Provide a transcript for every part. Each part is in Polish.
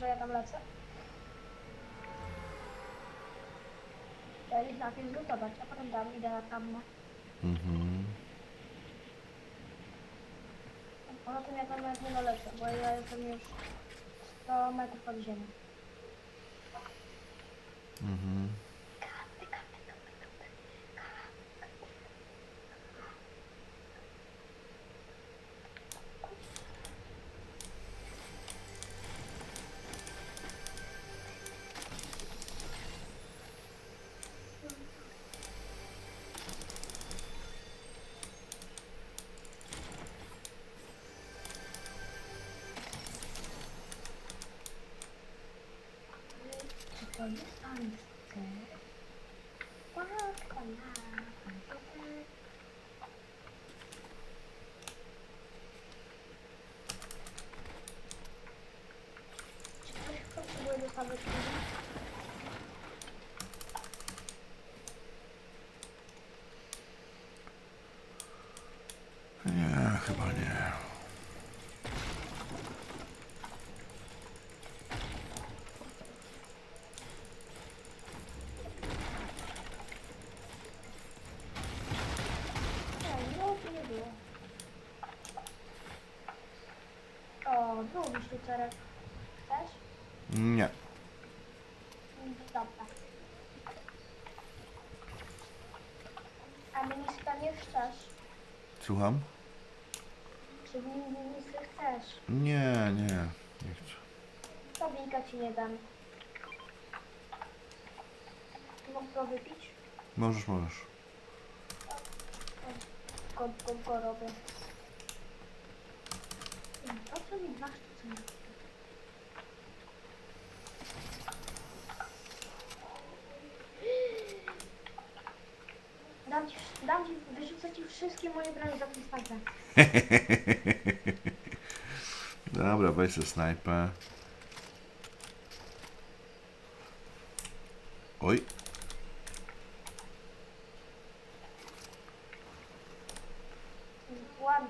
że ja tam lecę? Ja ich najpierw zlutować, a potem tam idę na tam. Mhm. Poza tym ja tam nawet nie dolecę, bo ja jestem już 100 metrów pod ziemią. Mhm. Nie, chyba nie. Nie, to nie było. O. Chcesz? Nie. Dobra. A ministra nie chcesz? Słucham? Czy ministry chcesz? Nie, nie. Nie chcę. To wilka ci nie dam. Mógł go wypić? Możesz, możesz. Go, go, go robię. Po co mi dwa sztuce? Dam ci, dam ci, wyrzucę ci wszystkie moje broni za snajper. Dobra, weź sobie snajpę. Oj. Ładnie.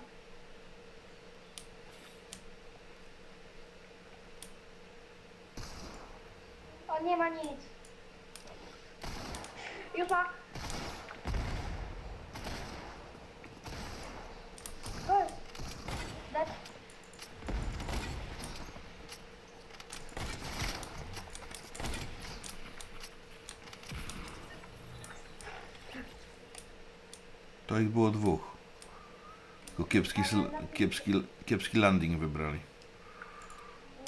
O, nie ma nic. Już ma. To jest. Dead. To ich było dwóch. Tylko kiepski, kiepski, kiepski landing wybrali.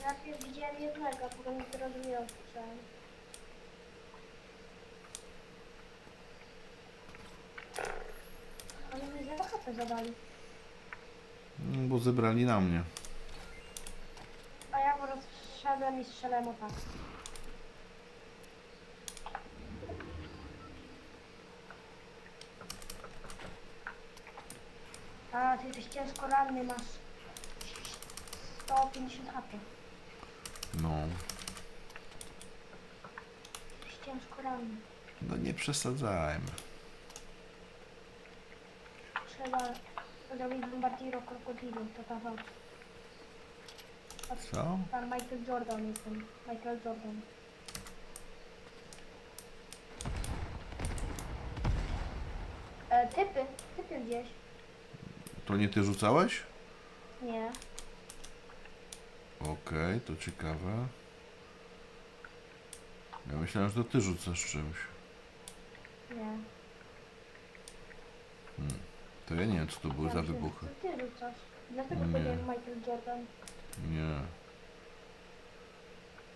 Najpierw widziałem jednego, a potem słyszałem. Oni mi za HP zadali. Mm, Bo zebrali na mnie. A ja po prostu szedłem i strzelałem o tak. A, ty jesteś ciężko ranny, masz 150 HP. No. Jesteś ciężko ranny. No nie przesadzajmy. Trzeba zrobić bombardiro krokodilu, to ta walka. Co? Pan Michael Jordan jestem. Michael Jordan. E, typy, typy gdzieś. To nie ty rzucałeś? Nie. Okej, to ciekawe. Ja myślałem, że to ty rzucasz czymś. Nie. To ja nie wiem, co to były za wybuchy. Ty rzucasz. Dlatego Nie. powiedziałem Michael Jordan. Nie.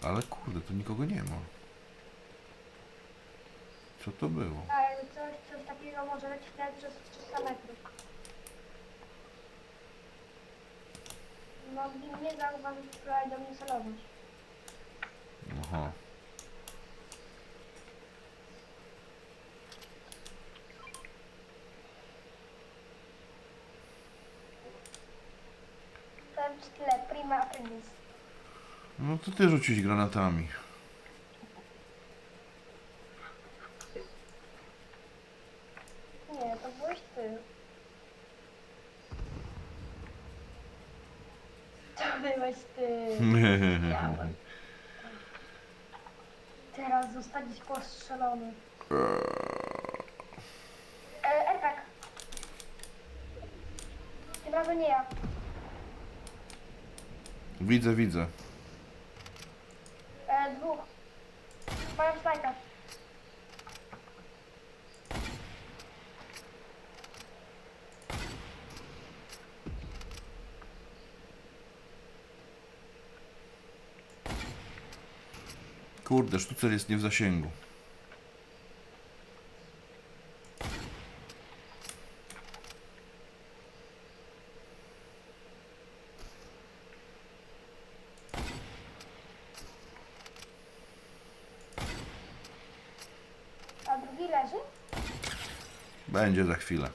Ale kurde, tu nikogo nie ma. Co to było? A jakby coś, coś takiego może lecieć nawet przez 300 metrów. Mogli mnie zauważyć, próbować do mnie celować. Aha. Powiem ci tyle, prima apprentice. No to ty rzucić granatami. byłeś ty. Miałem. Teraz zostaniesz postrzelony. E, Erpek. Tym razem nie ja. Widzę, widzę. Kurde, sztucer jest nie w zasięgu. A drugi leży? Będzie za chwilę.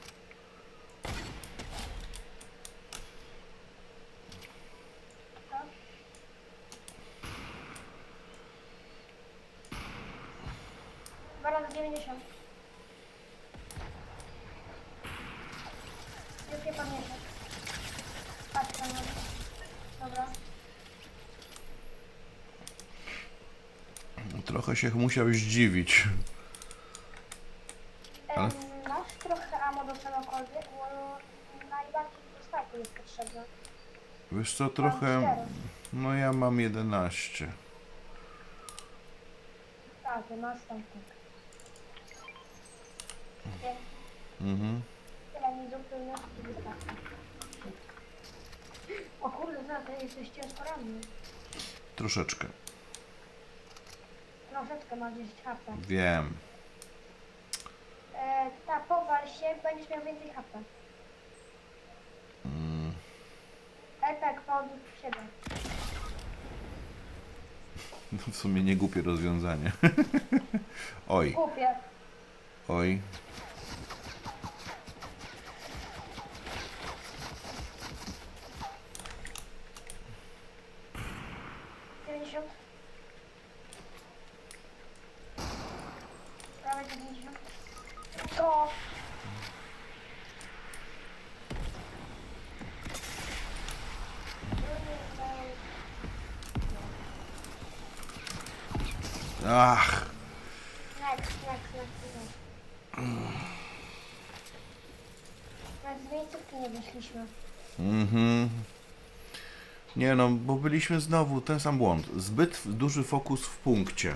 Tak. Dwa 90. Już nie pamiętam. Patrz tam. Dobra. Trochę się musiał zdziwić. Ale- Em, Masz trochę ammo do czegokolwiek, bo najbardziej do snajpu jest potrzebne. Wiesz co, trochę... cztery. No ja mam 11. Tak, to następny. Więc Mhm. O kurde, za to jesteś ciężko ranny. Troszeczkę. Troszeczkę masz 10 HP. Wiem. E, ta, powal się, będziesz miał więcej HP. Mm. Epek pod 7. No w sumie nie głupie rozwiązanie. Oj, Głupie. oj. To. Ach, nie wyszliśmy. Mhm. Nie no, bo byliśmy znowu ten sam błąd. Zbyt duży fokus w punkcie.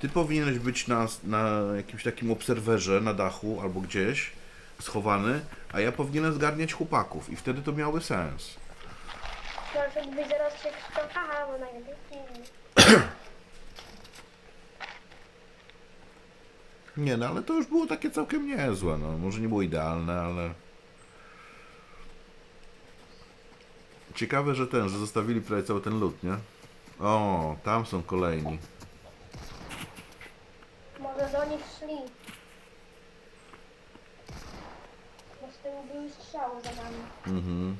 Ty powinieneś być na, na jakimś takim obserwerze na dachu albo gdzieś schowany, a ja powinienem zgarniać chłopaków i wtedy to miałoby sens. Proszę, gdy zaraz się krzyczą, haha, bo najlepiej. Nie no, ale to już było takie całkiem niezłe. No. Może nie było idealne, ale... Ciekawe, że ten, że zostawili prawie cały ten lód, nie? O, tam są kolejni. Nich szli. Bo z tyłu były strzały za nami. Mhm.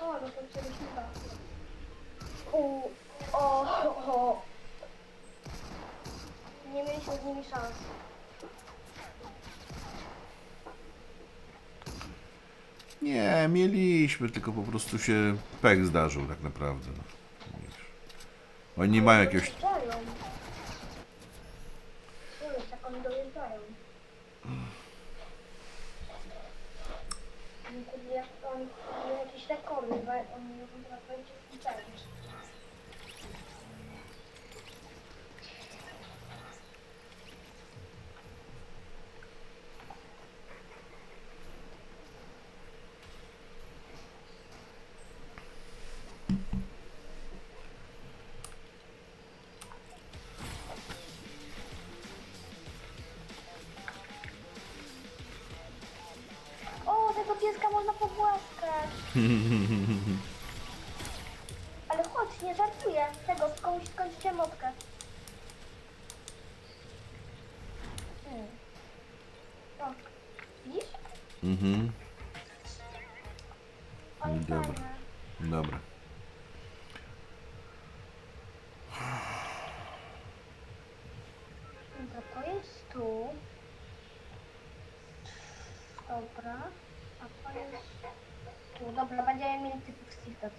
O, no to. U, o, o. Nie mieliśmy z nimi szans. Nie, mieliśmy, tylko po prostu się pech zdarzył tak naprawdę. No. Oni nie mają jakiegoś... Wiesz, jak oni dojeżdżają. No kurde, jak oni mają jakieś rekordy, bo oni Ale chodź, nie żartuję. Tego, komuś skończycie motkę. Hmm. O, widzisz? Mhm, Oj, Dobra. fajne. dobra. Dobra, to jest tu. Dobra. A to jest Udobno, będziemy mieli typów Sifted.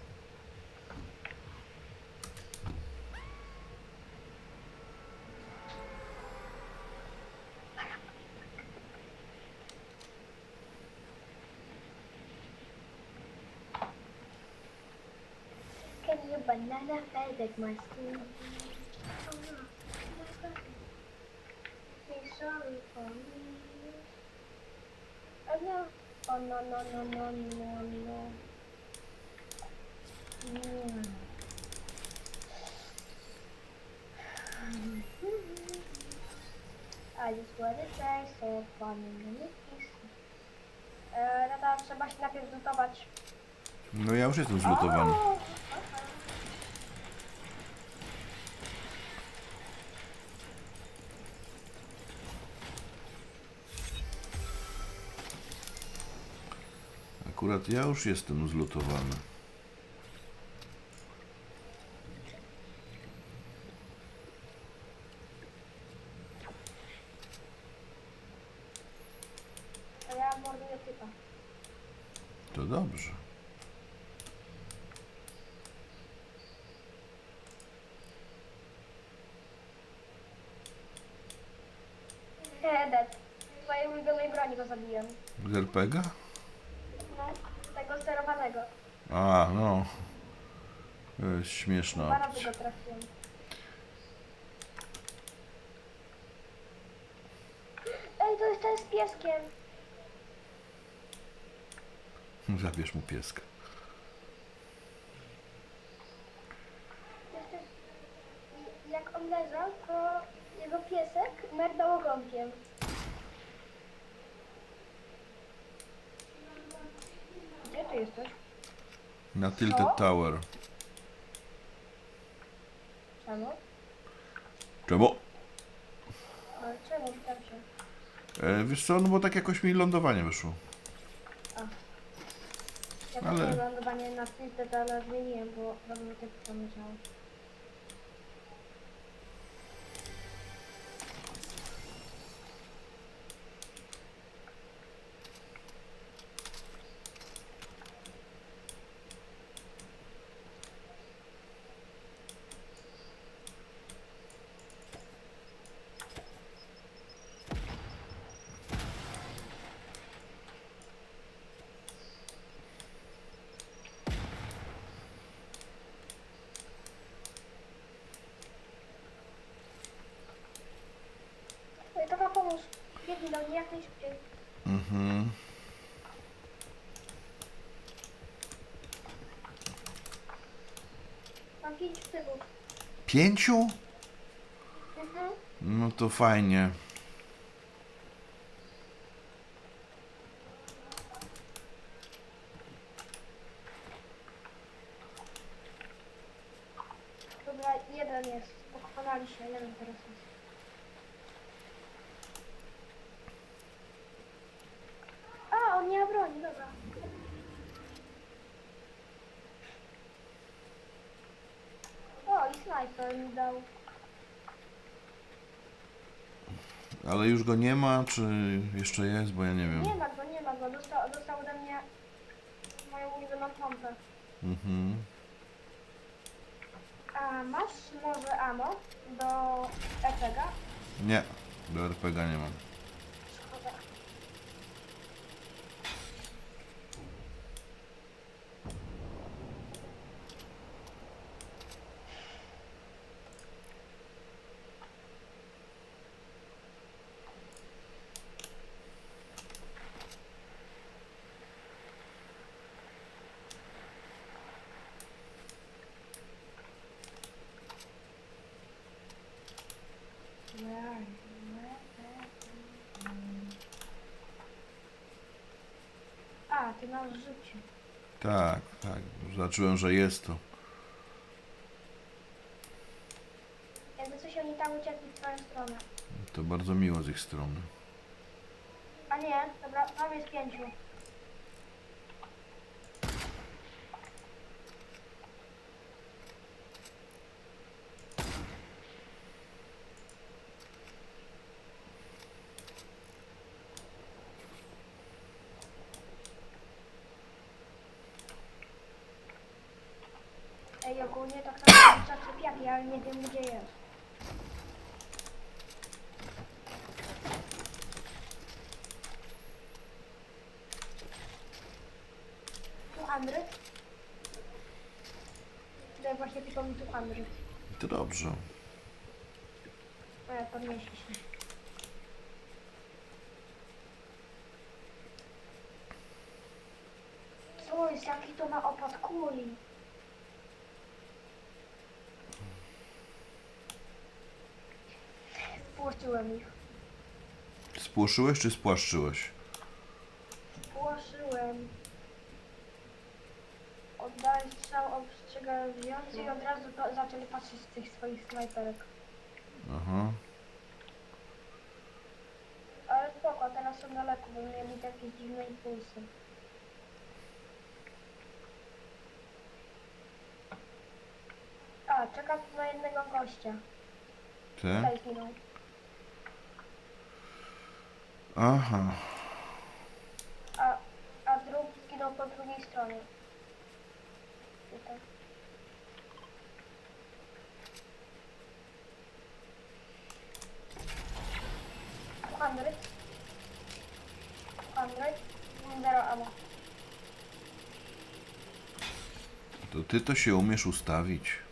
Can you banana fed at my skin? Be sorry for me. I know. No no no no no no. Mm. I just wanna say so funny minutes. Eee, no to trzeba się najpierw zlutować. No ja już jestem zlutowany. O! Akurat ja już jestem zlutowany. To dobrze. Hedet. Twojej ulubionej broni go zabiłem. Z RPGa? A, no. To jest śmieszna Dwa razy opcja. go trafiłem. Ej, to jest ten z pieskiem. Zabierz mu pieska. To jest ten... i- Jak on leżał, to jego piesek merdał ogonkiem. Gdzie ty jesteś? Na Tilted Co? Tower. Czemu? Czemu? No, czemu tam się? E, wiesz co, no bo tak jakoś mi lądowanie wyszło. Ja Ale- Ale... lądowanie na Tilted, ale zmieniłem, bo robię tak samo działo. Ej, to ma pomóż. Biegnij do mnie jak najszybciej. Mhm. Mam pięć. Pięciu? Mhm. No to fajnie. Dobra, jeden jest. Pochwalali się, jeden teraz jest. A, on nie ma broni, dobra. O, i snajper mi dał. Ale już go nie ma, czy jeszcze jest, bo ja nie wiem. Nie ma go, nie ma go. Dostał, dostał ode mnie moją ulubioną pompę. Mhm. A masz może ammo do Epega? Nie, do RPG nie mam. Where? A, ty masz życie. Tak, tak. Zacząłem, że jest to. Jakby coś oni tam uciekli w twoją stronę. To bardzo miło z ich strony. A nie, dobra, tam jest pięciu. Ogólnie to ktoś rzuca czepiaki, ale nie wiem gdzie jest. Tu Andry. Tutaj właśnie pisze mi tu Andrzej. To dobrze. E, podnieśli się. Co jest, jaki to ma opad kuli? Spłoszyłem ich. Spłoszyłeś czy spłaszczyłeś? Spłoszyłem. Oddałem strzał ostrzegający i od razu pa- zaczęli patrzeć z tych swoich snajperek. Aha. Ale spoko, teraz są daleko, bo mieli takie dziwne impulsy. A, czekam tu na jednego gościa. Ty? Tutaj zginął. Aha. A, a drugi zginął po drugiej stronie. Tutaj. Zero ammo. To ty to się umiesz ustawić.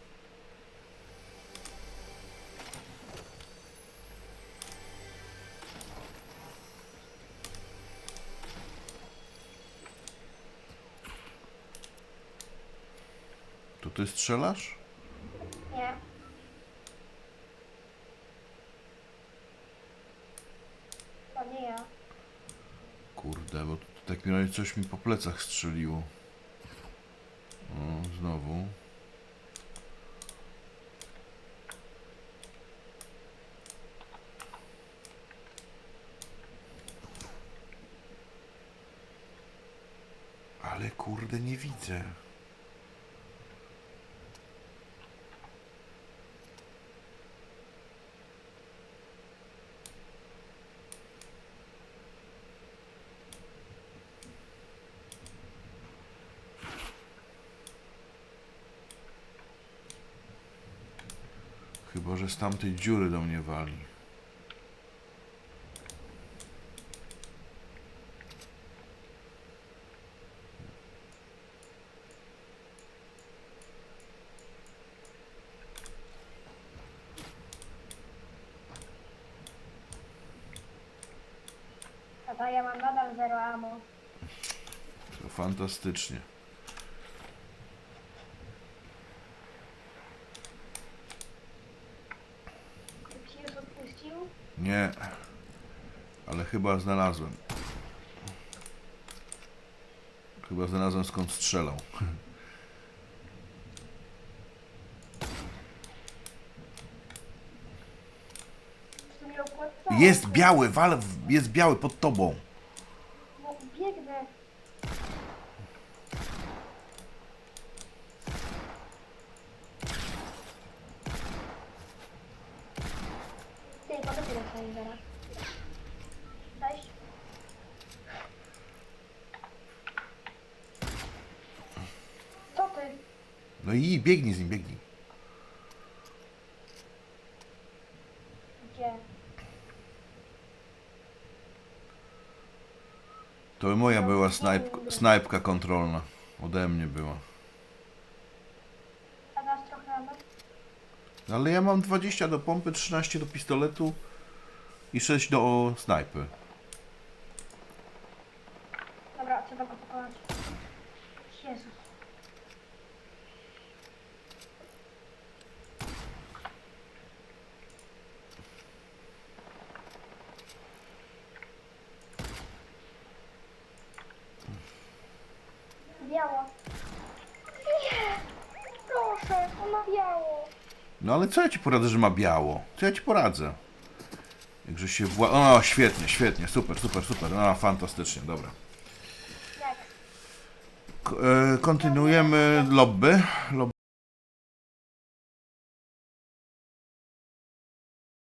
To ty strzelasz? Nie. To nie ja. Kurde, bo tu tak mi razie coś mi po plecach strzeliło. O, znowu. Ale kurde, nie widzę. Chyba, że z tamtej dziury do mnie wali. Tata, ja mam nadal zero ammo. To fantastycznie. Czy ci już odpuścił? Nie. Ale chyba znalazłem. Chyba znalazłem skąd strzelał. Jest biały, wal, jest biały pod tobą. No, biegnę. Cześć. Co ty? No i biegnij z nim, biegnij. Gdzie? To moja była snajp, snajpka kontrolna. Ode mnie była. A nas trochę? Ale ja mam 20 do pompy, 13 do pistoletu i 6 do snajpy. Dobra, trzeba go pokonać. Jezus. Biało. Nie! Proszę, to ma biało. No ale co ja ci poradzę, że ma biało? Co ja ci poradzę? Jakże się wła... O, świetnie, świetnie, super, super, super. No, fantastycznie, dobra. K- e, kontynuujemy lobby